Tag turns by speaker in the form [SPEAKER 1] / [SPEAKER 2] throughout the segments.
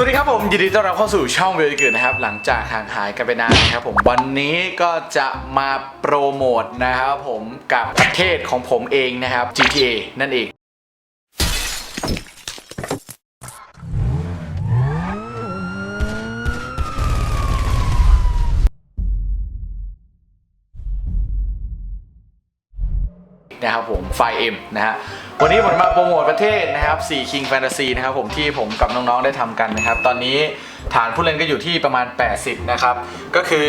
[SPEAKER 1] สวัสดีครับผมยินดีต้อนรับเข้าสู่ช่องเวลเกิดนะครับหลังจากห่างหายกันไปนานนะครับผมวันนี้ก็จะมาโปรโมทนะครับผมกับประเทศของผมเองนะครับ GTA นั่นเอง นะครับผมไฟเอ็มนะฮะวันนี้ผมมาโปรโมทประเทศนะครับ4 King Fantasy นะครับผมที่ผมกับน้องๆได้ทำกันนะครับ ตอนนี้ฐานผู้เล่นก็อยู่ที่ประมาณ 80 นะครับ ก็คือ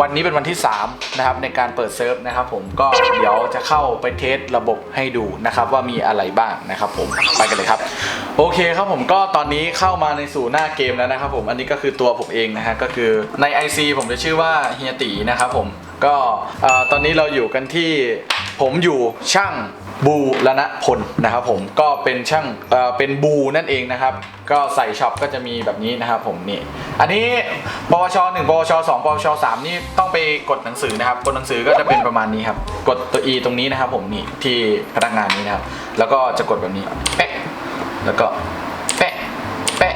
[SPEAKER 1] วันนี้เป็นวันที่ 3 นะครับ ในการเปิดเซิร์ฟนะครับผมก็เดี๋ยวจะเข้าไปเทสระบบให้ดูนะครับ ว่ามีอะไรบ้างนะครับผมไปกันเลยครับ โอเคครับผมก็ตอนนี้เข้ามาในสู่หน้าเกมแล้วนะครับผมอันนี้ก็คือตัวผมเองนะฮะก็คือใน IC ผมจะชื่อว่าเฮียตีนะครับผมก็ตอนนี้เราอยู่กันที่ ผมอยู่ช่างบูรณพลนะครับผมก็เป็นช่างเอ่อเป็นบูนั่นเองนะครับ ก็ใส่ช็อปก็จะมีแบบนี้นะครับผมนี่อันนี้ปวช1ปวช2ปวช3นี่ต้องไปกดหนังสือนะครับกดหนังสือก็จะเป็นประมาณนี้ครับ กดตัว E ตรงนี้นะครับผมนี่ที่พนักงานนี้นะครับ แล้วก็จะกดแบบนี้เป๊ะแล้วก็เป๊ะเป๊ะ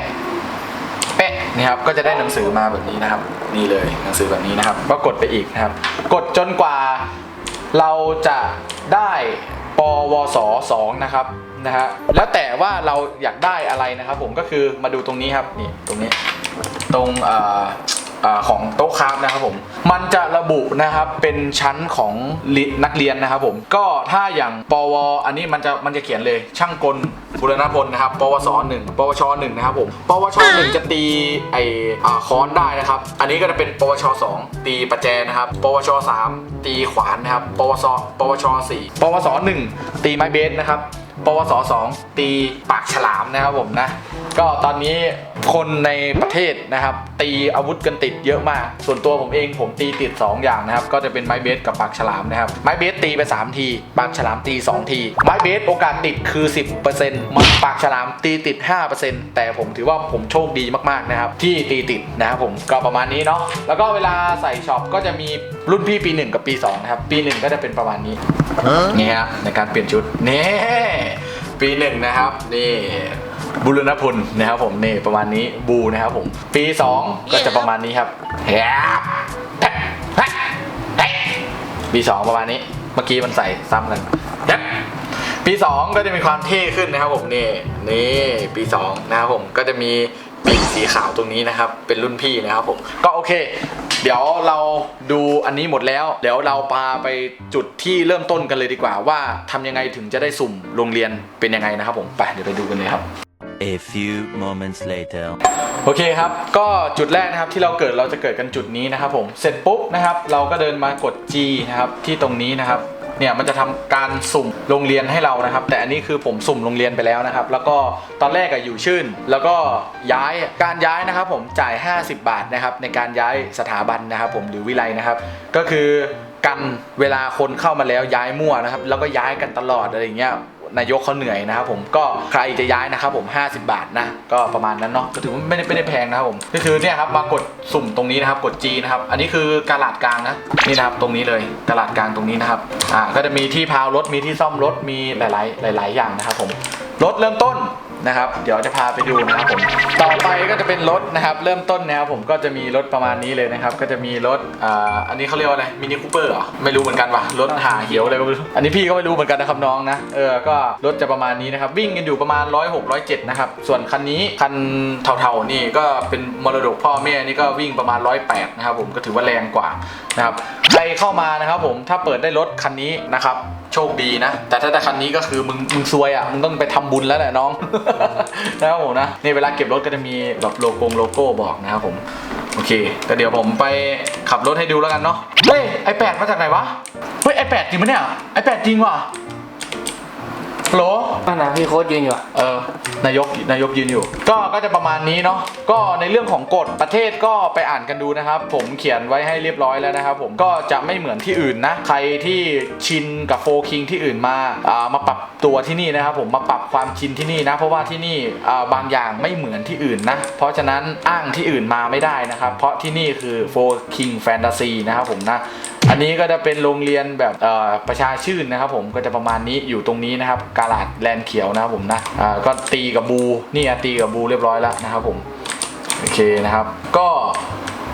[SPEAKER 1] เป๊ะนี่ครับก็จะได้หนังสือมาแบบนี้นะครับ นี่เลยหนังสือแบบนี้นะครับ ก็กดไปอีกนะครับ กดจนกว่า เราจะได้ปวส2นะครับนะฮะแล้วแต่ว่าเราอยากได้อะไรนะครับ ผมก็คือมาดูตรงนี้ครับนี่ตรงนี้ตรงอ่อเอ่อของโต๊ะคราฟนะครับผม มันจะระบุนะครับเป็นชั้นของลินักเรียนนะครับผมก็ถ้าอย่างปวอันนี้มันจะมันจะเขียนเลยช่างกลบุรณพลนะครับปวสหนึ่งปวชหนึ่งนะครับผมปวชหนึ่งจะตีไออ่าค้อนได้นะครับ อันนี้ก็จะเป็นปวชสองตีประแจนะครับ ปวชสามตีขวานนะครับ ปวสปวชสี่ปวสหนึ่งตีไม้เบสนะครับปวสสองตีปากฉลามนะครับผมนะ ก็ตอนนี้คนในประเทศนะครับ ตีอาวุธกันติดเยอะมาก ส่วนตัวผมเองผมตีติด 2 อย่างนะครับ ก็จะเป็นไม้เบสกับปากฉลามนะครับ ไม้เบสตีไป 3 ที ปากฉลามตี 2 ที ไม้เบสโอกาสติดคือ 10%มันปากฉลามตีติด 5%แต่ผมถือว่าผมโชคดีมากๆนะครับ ที่ตีติดนะครับผมก็ประมาณนี้เนาะแล้วก็เวลาใส่ช็อปก็จะมีรุ่นพี่ปี 1 กับปี 2 นะครับ ปี 1 ก็จะเป็นประมาณนี้นี่ฮะในการเปลี่ยนชุดนี่ปีหนึ่งนะครับ นี่ บุรณพลนะครับผมนี่ประมาณนี้บูนะครับผมปี 2 ก็จะประมาณนี้ครับแฮบแฮบแฮบแฮบปี2ประมาณนี้เมื่อกี้มันใส่ซ้ำกันแฮบปี2ก็จะมีความเท่ขึ้นนะครับผมนี่นี่ปี2นะครับผมก็จะมีปีกสีขาวตรงนี้นะครับ เป็นรุ่นพี่นะครับผมก็โอเค เดี๋ยวเราดูอันนี้หมดแล้ว เดี๋ยวเราพาไปจุดที่เริ่มต้นกันเลยดีกว่า ว่าทำยังไงถึงจะได้สุ่มโรงเรียนเป็นยังไงนะครับผมไปเดี๋ยวไปดูกันเลยครับ
[SPEAKER 2] A few moments later.
[SPEAKER 1] โอเคครับ ก็จุดแรกนะครับที่เราเกิดเราจะเกิดกันจุดนี้นะครับผม เสร็จปุ๊บนะครับ เราก็เดินมากด G นะครับที่ตรงนี้นะครับ เนี่ยมันจะทำการสุ่มโรงเรียนให้เรานะครับ แต่อันนี้คือผมสุ่มโรงเรียนไปแล้วนะครับ แล้วก็ตอนแรกอะอยู่ชื่น แล้วก็ย้ายการย้ายนะครับ ผมจ่าย 50 บาทนะครับในการย้ายสถาบันนะครับ ผมหรือวิไลนะครับ ก็คือกันเวลาคนเข้ามาแล้วย้ายมั่วนะครับ แล้วก็ย้ายกันตลอดอะไรอย่างเงี้ย นายกเขาเหนื่อยนะครับผมก็ใครจะย้ายนะครับผม 50 บาทนะก็ประมาณนั้นเนาะก็ถือว่าไม่ได้ไม่ได้แพงนะครับผมก็คือเนี่ยครับมากดสุ่มตรงนี้นะครับกด G นะครับอันนี้คือกาลาดกลางนะนี่นะครับตรงนี้เลยกลาดกลางตรงนี้นะครับอ่าก็จะมีที่พาวรถมีที่ซ่อมรถมีหลาย ๆ หลาย ๆ อย่างนะครับผมรถเริ่มต้น นะครับ เดี๋ยวจะพาไปดูนะครับผม ต่อไปก็จะเป็นรถนะครับ เริ่มต้นนะครับผมก็จะมีรถประมาณนี้เลยนะครับ ก็จะมีรถอ่าอันนี้เขาเรียกว่าอะไรมินิคูเปอร์เหรอไม่รู้เหมือนกันว่ะรถหาเหี่ยวอะไรก็ไม่รู้อันนี้พี่ก็ไม่รู้เหมือนกันนะครับน้องนะเออก็รถจะประมาณนี้นะครับ วิ่งกันอยู่ประมาณ106 107นะครับส่วนคันนี้คันเทาๆนี่ก็เป็นมรดกพ่อแม่นี่ก็วิ่งประมาณ108นะครับผมก็ถือว่าแรงกว่านะครับใครเข้ามานะครับผมถ้าเปิดได้รถคันนี้นะครับ โชคดีนะ แต่ถ้าแต่คันนี้ก็คือมึงมึงซวยอะมึงต้องไปทำบุญแล้วแหละน้องนะครับผมนะนี่เวลาเก็บรถก็จะมีแบบโลโก้โลโก้บอกนะครับผมโอเคแต่เดี๋ยวผมไปขับรถให้ดูแล้วกันเนาะเฮ้ยไอแปดมาจากไหนวะเฮ้ยไอแปดจริงปะเนี่ยไอแปดจริงว่ะ โหล
[SPEAKER 3] นั่นนะพี่โค้ดยืนอยู่อะ
[SPEAKER 1] เออนายกนายกยืนอยู่ ก็ก็จะประมาณนี้เนาะก็ในเรื่องของกฎประเทศก็ไปอ่านกันดูนะครับ ผมเขียนไว้ให้เรียบร้อยแล้วนะครับ ผมก็จะไม่เหมือนที่อื่นนะ ใครที่ชินกับโฟคิงที่อื่นมาอ่ามาปรับตัวที่นี่นะครับ ผมมาปรับความชินที่นี่นะ เพราะว่าที่นี่อ่าบางอย่างไม่เหมือนที่อื่นนะ เพราะฉะนั้นอ้างที่อื่นมาไม่ได้นะครับ เพราะที่นี่คือโฟคิงแฟนตาซีนะครับผมนะ อันนี้ก็จะเป็นโรงเรียนแบบประชาชื่นนะครับ ผมก็จะประมาณนี้อยู่ตรงนี้นะครับกาลาดแลนเขียวนะครับผมนะก็ตีกับบูนี่ตีกับบูเรียบร้อยแล้วนะครับผมโอเคนะครับ ก็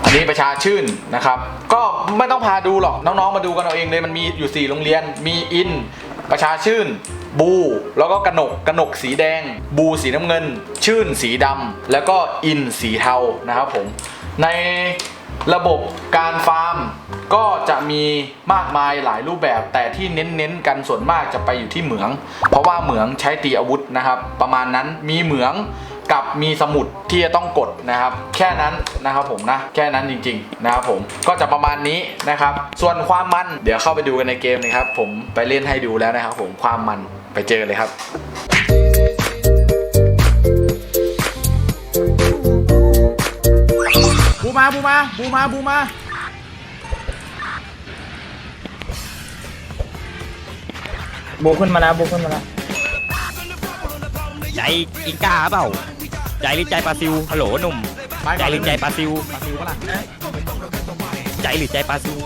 [SPEAKER 1] อันนี้ประชาชื่นนะครับ ก็ไม่ต้องพาดูหรอกน้องๆมาดูกันเอาเองเลยมันมีอยู่ 4 โรงเรียนมีอินประชาชื่นบูแล้วก็กระหนกกระหนกสีแดง บูสีน้ำเงิน ชื่นสีดำแล้วก็อินสีเทานะครับผมใน ระบบการฟาร์มก็จะมีมากมายหลายรูปแบบแต่ที่เน้นๆกันส่วนมากจะไปอยู่ที่เหมือง เพราะว่าเหมืองใช้ตีอาวุธนะครับ ประมาณนั้นมีเหมืองกับมีสมุดที่จะต้องกดนะครับ แค่นั้นนะครับผมนะแค่นั้นจริงๆนะครับผมก็จะประมาณนี้นะครับ ส่วนความมันเดี๋ยวเข้าไปดูกันในเกมนะครับ ผมไปเล่นให้ดูแล้วนะครับ ผมความมันไปเจอเลยครับ บูมาบูมาบูมาบูมา
[SPEAKER 3] โบขึ้นมาแล้วโบขึ้นมาแล้ว
[SPEAKER 4] ใจอีกาเปล่า ใจหรือใจปลาซิวฮัลโหลหนุ่ม
[SPEAKER 1] ไป
[SPEAKER 4] ใจ
[SPEAKER 1] ก่อน
[SPEAKER 4] หรือใจปลาซิว
[SPEAKER 1] ปลาซิวปะล่ะ
[SPEAKER 4] ใจหรือใจปลาซิว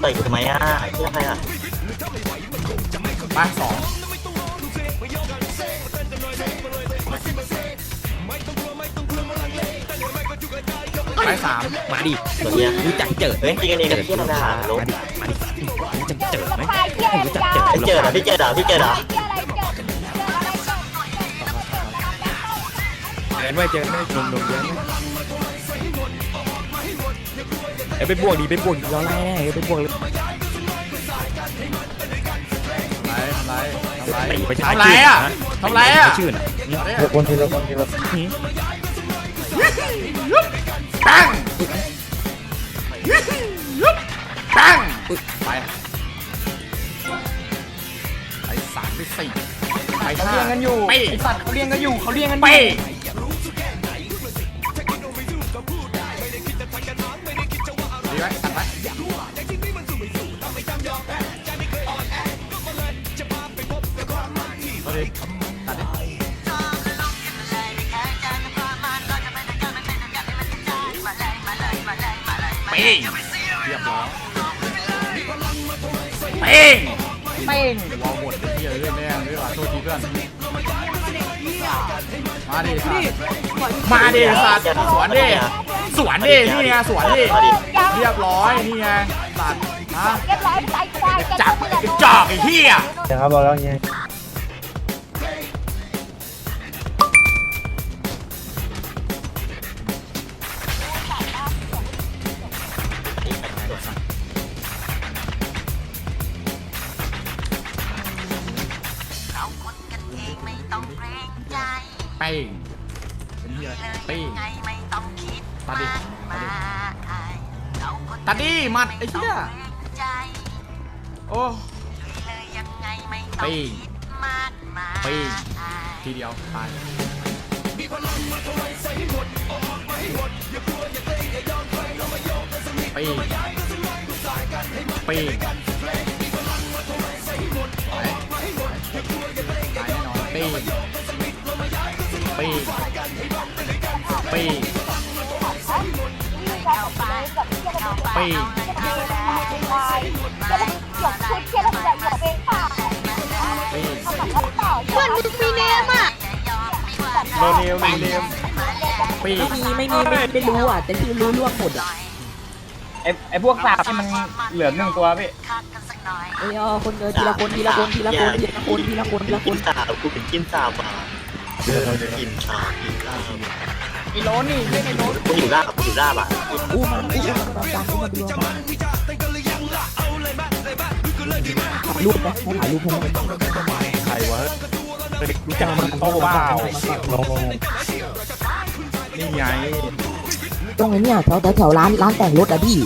[SPEAKER 3] เตะทำไมอะเชื่อใครอะ
[SPEAKER 1] ไปสอง ไปสาม
[SPEAKER 4] มาดิ
[SPEAKER 3] ตัวเนี้ย
[SPEAKER 4] รู้จักเจิดไหม
[SPEAKER 3] จริงกันเองกับเพื่อนนะลง
[SPEAKER 4] มาดิมาดิรู้จักเจิดไหมรู้จัก
[SPEAKER 3] พี่
[SPEAKER 4] เจิ
[SPEAKER 3] เจ
[SPEAKER 4] ด
[SPEAKER 3] อเหรอพี่เจอเหรอพี่เจอเหรอ
[SPEAKER 4] เดินไว้เจอไหมหนุ่มหนุ่มเดินไหมเอ้ยไปบวกดิไปบวกดิรอไล่แน่เอ้ยไปบวกเลย
[SPEAKER 1] ทำไรทำไรทำไร
[SPEAKER 4] ตีประชา
[SPEAKER 1] ทำไร
[SPEAKER 4] ชื่น
[SPEAKER 1] อะ
[SPEAKER 4] นะ
[SPEAKER 1] ทำไรอะ
[SPEAKER 4] ประชาชื่นอะ
[SPEAKER 3] คนทีละคนทีละ
[SPEAKER 4] หืม
[SPEAKER 1] ตั้งตั้งไปไปสามไปสี่ไป
[SPEAKER 5] เขา
[SPEAKER 1] ห้า
[SPEAKER 5] เลี้ยงกันอยู่
[SPEAKER 1] ไป
[SPEAKER 5] ไอสัตว์เขาเลี้ยงกันอยู่เขาเลี้ยงกันอ
[SPEAKER 1] ไป
[SPEAKER 5] ยู่
[SPEAKER 1] เป้งเรียบร้อยเป้ง
[SPEAKER 5] เป้ง
[SPEAKER 1] วอลหมดที่เรื่อยแม่งเรื่อยว่ะโทษทีเพื่อนมาดิสัตว์มาดิสัตว์สวนดิสวนดินี่ไงสวนดิเรียบร้อยนี่ไงสัตว์ฮะ
[SPEAKER 6] เรียบร้อยใจควาย
[SPEAKER 1] จับกระจอกไอ้เหี้ย
[SPEAKER 3] เดี๋ยวครับบอกแล้วไง
[SPEAKER 6] เป้
[SPEAKER 1] งเป็นเหี้ยเป้ง
[SPEAKER 6] ไงไม่ต้องคิด
[SPEAKER 1] ตัดดิ
[SPEAKER 6] มากมายเราคน
[SPEAKER 1] ตัดดิหมัดไอ้เหี้ย
[SPEAKER 6] เกรงใจ
[SPEAKER 1] โอ้
[SPEAKER 6] เลยยังไงไม่ต้
[SPEAKER 1] ปี
[SPEAKER 6] องคิดมากมาย
[SPEAKER 1] ปีทีเดียวตายปีปีตายแน่นอนปีปีปี
[SPEAKER 6] เอาไปเอาไป
[SPEAKER 1] ปี
[SPEAKER 6] ควายจะได้หยกชุดเที่ยวแล้วจะหยกเองเปล่า
[SPEAKER 1] ปี
[SPEAKER 6] เพื่อนมึงมีเนมอะ
[SPEAKER 1] โนเนลโนเนมปี
[SPEAKER 7] ไม่มีไม่มีไม่ไม่รู้อะแต่ที่รู้ล่วงหมดอะ
[SPEAKER 5] ไอไอพวกสาบที่มันเหลือหนึ่งตัวพี่
[SPEAKER 6] คักกันสักหน่อย
[SPEAKER 7] เอ้ยเอาคนเดียวทีละคนทีละคนทีละคนทีละคนทีละคนทีละค
[SPEAKER 3] กิ
[SPEAKER 7] น
[SPEAKER 3] นสาบกูเป็นกินสาบ อะกินสาบกินสาบ
[SPEAKER 5] ไอโรนนี่เล่นไอโรน
[SPEAKER 3] กูอยู่ลาบกูอยู่ลาบอะ
[SPEAKER 7] อู้มันอู้มันตามตามอู้มันรวมกันถ่ายรูปนะให้ถ่ายรูปให้มัน
[SPEAKER 4] ใครวะรู้จักมันเขาเปล่านี่ไง
[SPEAKER 7] ตรงนี้เนี่ยแถวแถวร้านร้านแต่งรถอะพี่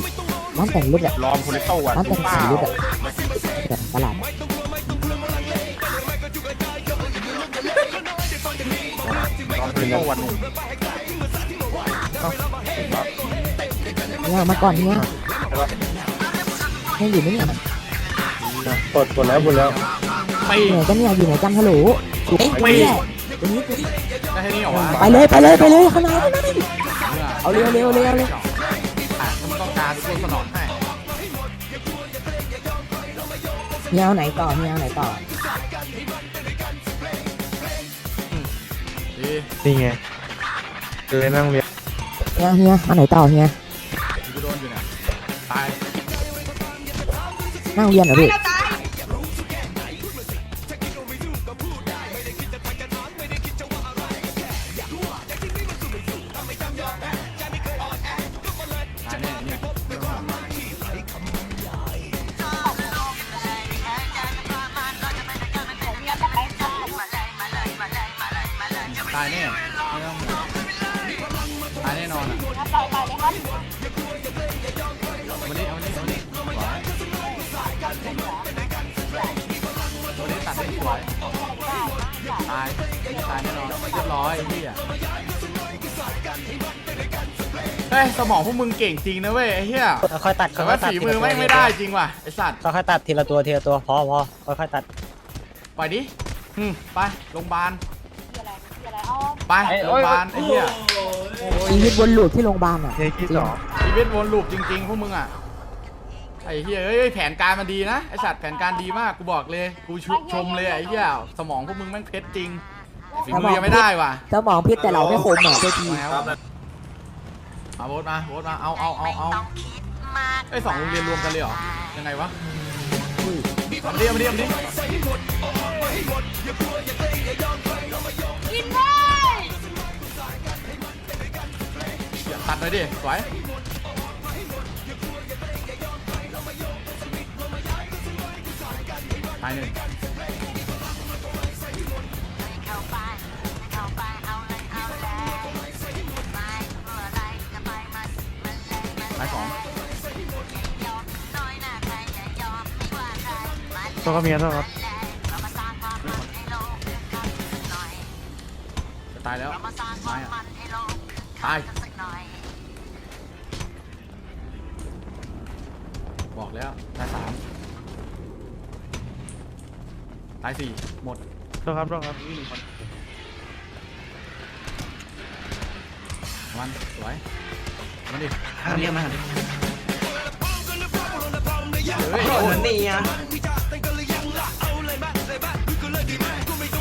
[SPEAKER 7] ร้านแต่งรถอะ
[SPEAKER 4] ลอมโพลิโต้อะ
[SPEAKER 7] ร้านแต่งสีรถอะแบบตลาด อะ
[SPEAKER 4] ลอมโพลิโต้วันหนึ่ง
[SPEAKER 7] เนี่ยมาก่อนเนี่ยให้อยู่ไหมเนี่ย
[SPEAKER 3] กดกดแล้วกดแล้ว
[SPEAKER 1] ปี
[SPEAKER 7] อยู่ไหนกันเนี่ยอยู่ไหนกันฮัลโหลอยู่ตรงนี้แหละตรงนี้ตรงนี้
[SPEAKER 1] ได้แค่นี้เหรอวะ
[SPEAKER 7] ไปเลยไปเลยไปเลยข้างในข้างในเอาเร็วเร็วเร็วเร็ว
[SPEAKER 1] อะถ้ามันต้องการกูสนองให้
[SPEAKER 7] เนี่ยเอาไหนต่อเนี่ยเอาไหนต่อ
[SPEAKER 8] นี่ไงเลยนั่งเรียน
[SPEAKER 7] เฮียเฮียอันไหนต่อเฮีย
[SPEAKER 9] กูโดนอยู่เนี่ยตาย
[SPEAKER 7] นั่งเรียนเหรอพี่
[SPEAKER 9] ตายแน่ไม่ต้องห่วงตายแน่นอนอะ
[SPEAKER 6] ครับไปไปเลยครับ
[SPEAKER 9] วันนี้เอาวันนี้เอาวันนี้สวยตัวนี้ตัดได้สวยตายตายแน่นอนเรียบร้อยไอ้เหี้ยเฮ้ยสมองพวกมึงเก่งจริงนะเว้ยไอ้เหี้ย
[SPEAKER 10] ค่อยๆตัด
[SPEAKER 9] แต่ว่าฝีมือไม่งไม่ได้จริงว่ะไอ้สัตว์
[SPEAKER 10] ค่อยๆตัดทีละตัวทีละตัวพอพอค่อยๆตัด
[SPEAKER 9] ปล่อยดิอืมไปโรงพยาบาล
[SPEAKER 6] ที่อะไรที่อะ ไรอ๋อ
[SPEAKER 9] ไปโรงพยาบาลไอ้เหี้ย
[SPEAKER 7] ชีวิตวนลูปที่โรงพยาบาลอะ
[SPEAKER 8] เฮียคิดสอง
[SPEAKER 9] ชีวิตวนลูปจริงๆพวกมึงอะไอ้เหี้ยเอ้ยแผนการมันดีนะไอ้สัตว์แผนการดีมากกูบอกเลยกูชชมเลยไอ้เหี้ยสมองพวกมึงแม่งเพชรจริงฝีมือยังไม่ได้ว่ะ
[SPEAKER 7] สมองพิษแต่เราไม่คมอะเจ้าที
[SPEAKER 9] มาแล้วมาโบสมาโบสมาเอาเอาเอาเอาไอ้ยสองโรงเรียนรวมกันเลยเหรอยังไงวะเอามาดิเอามาดิเอามาดิ
[SPEAKER 6] กินเล
[SPEAKER 9] ตัดหน่อยดิ สวย ตายหนึ่งตายสอง
[SPEAKER 8] ต้องครับเมียต้องครับ
[SPEAKER 9] จะตายแล้วไม้อะตาย บ อกแล้วตายสามตายสี่หมด
[SPEAKER 8] ต้องครับต้องครับ
[SPEAKER 9] มันสวยมันดิ
[SPEAKER 10] เรียกมา
[SPEAKER 9] เฮ้ยโดนนี่อะ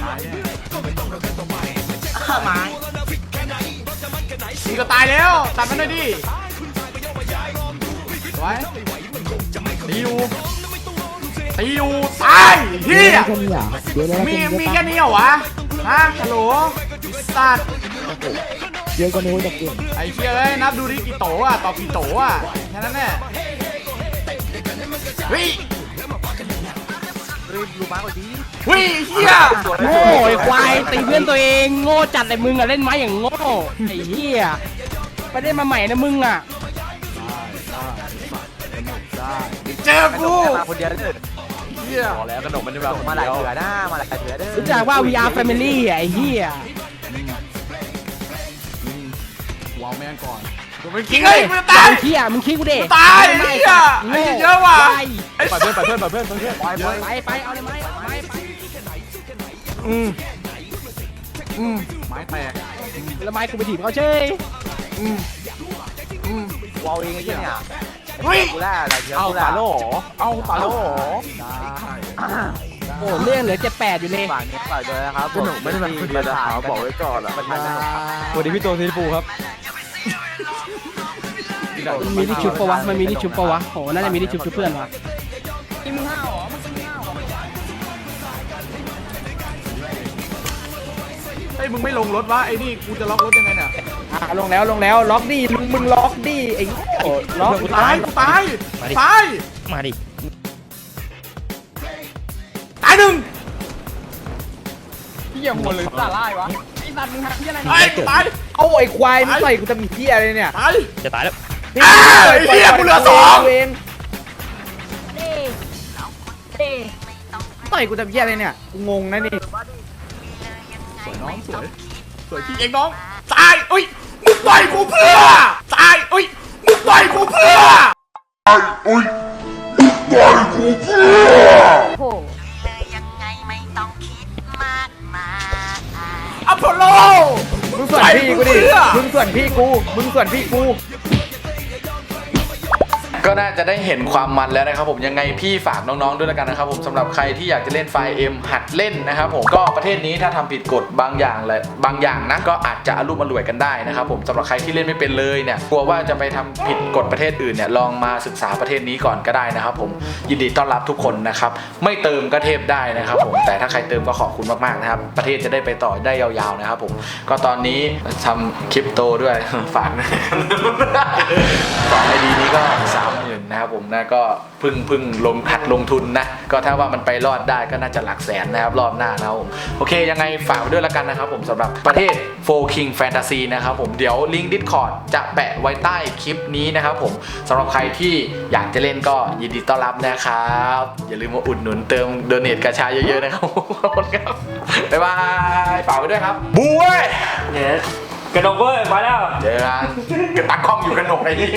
[SPEAKER 9] ตายแน่มึงก็ตายแล้วตัดมันหน่อยดิสวย ตีอยู่ตีอยู่ตายเฮีย
[SPEAKER 7] แค่นี้เหรอเดี๋ยวเลย
[SPEAKER 9] มีมีแค่นี้เหรอวะฮะฮัลโหลไอ้สัตว์
[SPEAKER 7] เดี๋ยวกันนู้จะกิน
[SPEAKER 9] ไอ้เชี่ยเอ้ยนับดูดิกี่โตอะต่อกี่โตอะแค่นั้นแหละเฮ้ยเฮ้ยเฮีย
[SPEAKER 5] โง่ไอ้ควายตีเพื่อนตัวเองโง่จัดเลยมึงอะเล่นไม้อย่างโง่ไอ้เหี้ยไปเล่นมาใหม่นะมึงอะ
[SPEAKER 9] เจอกู
[SPEAKER 3] มาคนเดียวเลย
[SPEAKER 9] เฮีย
[SPEAKER 3] แล้วกระดกมันจะแบบมาหลายเถื่อหน้ามาหลายเถื่อเด้อ
[SPEAKER 5] รู้จักว่า VR Family อะไอ้เหี้ย
[SPEAKER 9] วาวแม่งก่อนกูไปกินเลยกูจะตาย
[SPEAKER 5] ไอ้เหี้ยมึงคิดกูดิ
[SPEAKER 9] ตายไอ้เหี้ยไอ้เหี้ยเยอะว่ะ
[SPEAKER 5] ไป
[SPEAKER 9] ไอ้เพื่อนไปเพื่อนไปเพื่อนไปเพื่อนไป
[SPEAKER 5] ไปไปเอาเลยไหมไปไป
[SPEAKER 9] อืมอืมไม้แตก
[SPEAKER 5] แล้วไม้กูไปถีบเขาเฉย
[SPEAKER 9] อืมอืม
[SPEAKER 3] วาวเองไอ้เนี่ย
[SPEAKER 9] เฮ้ย
[SPEAKER 3] กูล่าอะไรเถื่อ
[SPEAKER 9] เอา
[SPEAKER 3] กู
[SPEAKER 9] ตา
[SPEAKER 3] ล่า
[SPEAKER 9] โลเอาตาโลได้
[SPEAKER 5] โอ้เรื่องเหลือเจ็ดแปดอยู่เลย
[SPEAKER 3] ฝากนี้ฝากด้วยนะครับผมไม่ได้เป็นคนเดียวนะครับบอกไว้ก่อนอะมันมาจาก
[SPEAKER 8] สวัสดีพี่โตซีฟูครับ
[SPEAKER 5] มันมีที่ชุบปะวะ มันมีที่ชุบปะวะโหน่าจะมีที่ชุบชุบเพื่อนวะ
[SPEAKER 9] เฮ้ยมึงไม่ลงรถวะไอ้นี่กูจะล็อกรถยังไงเนี่ย
[SPEAKER 5] อะลงแล้วลงแล้วล็อกดิมึงมึงล็อกดิไอ้โอ้ล็อก
[SPEAKER 9] กูตายกูตายตาย
[SPEAKER 8] มาดิ
[SPEAKER 9] ตายหนึ่ง
[SPEAKER 5] เหี้ยหัวหรือสาล่ายวะไอ้สัตว์มึงทำเหี้ยอะไร
[SPEAKER 9] ไอ้กูตาย
[SPEAKER 5] เอาไอ้ควายมึงใส่กูจะมีเหี้ยอะไรเนี่ย
[SPEAKER 9] ตาย
[SPEAKER 8] จะตายแล้ว
[SPEAKER 9] อ้าวไอ้เหี้ยกูเหลือสอง
[SPEAKER 5] เอง
[SPEAKER 6] ดีดี
[SPEAKER 5] ต่อยกูจะเหี้ยอะไรเนี่ย กูงงนะนี่
[SPEAKER 9] สวยน้องสวย สวยพี่เองน้องตายอุ้ยมึงต่อยกูเพื่อตายอุ้ยมึงต่อยกูเพื่อ
[SPEAKER 6] โอ้โห
[SPEAKER 9] อพอลโล
[SPEAKER 5] มึงส่วนพี่กูดิมึงส่วนพี่กู มึงส่วนพี่กู
[SPEAKER 1] ก็น่าจะได้เห็นความมันแล้วนะครับผมยังไงพี่ฝากน้องๆด้วยแล้วกันนะครับผมสำหรับใครที่อยากจะเล่นไฟล์ M หัดเล่นนะครับผมก็ประเทศนี้ถ้าทำผิดกฎบางอย่างเลยบางอย่างนะก็อาจจะอารมณ์อร่วยกันได้นะครับผมสำหรับใครที่เล่นไม่เป็นเลยเนี่ยกลัวว่าจะไปทำผิดกฎประเทศอื่นเนี่ยลองมาศึกษาประเทศนี้ก่อนก็ได้นะครับผมยินดีต้อนรับทุกคนนะครับไม่เติมก็เทพได้นะครับผมแต่ถ้าใครเติมก็ขอบคุณมากๆนะครับประเทศจะได้ไปต่อได้ยาวๆนะครับผมก็ตอนนี้ทำคริปโตด้วยฝากนะสองไอดีนี้ก็ ผมนะก็เพึ่งเพึ่งลงหัดลงทุนนะ ก็ถ้าว่ามันไปรอดได้ก็น่าจะหลักแสนนะครับรอบหน้านะครับผมโอเคยังไงฝากไว้ด้วยแล้วกันนะครับผมสำหรับประเทศ Four King Fantasy นะครับผมเดี๋ยวลิงก์ Discord จะแปะไว้ใต้คลิปนี้นะครับผมสำหรับใครที่อยากจะเล่นก็ยินดีต้อนรับนะครับ อย่าลืมมาอุดหนุนเติมโดเนทกระชายเยอะๆนะครับขอบคุณครับบ๊ายบายฝากไว้ด้วยครับบูเว้ย
[SPEAKER 4] กระดกเว้ยมาแล้ว
[SPEAKER 1] เจอกันตักกล้องอยู่กันหนกไอ้นี่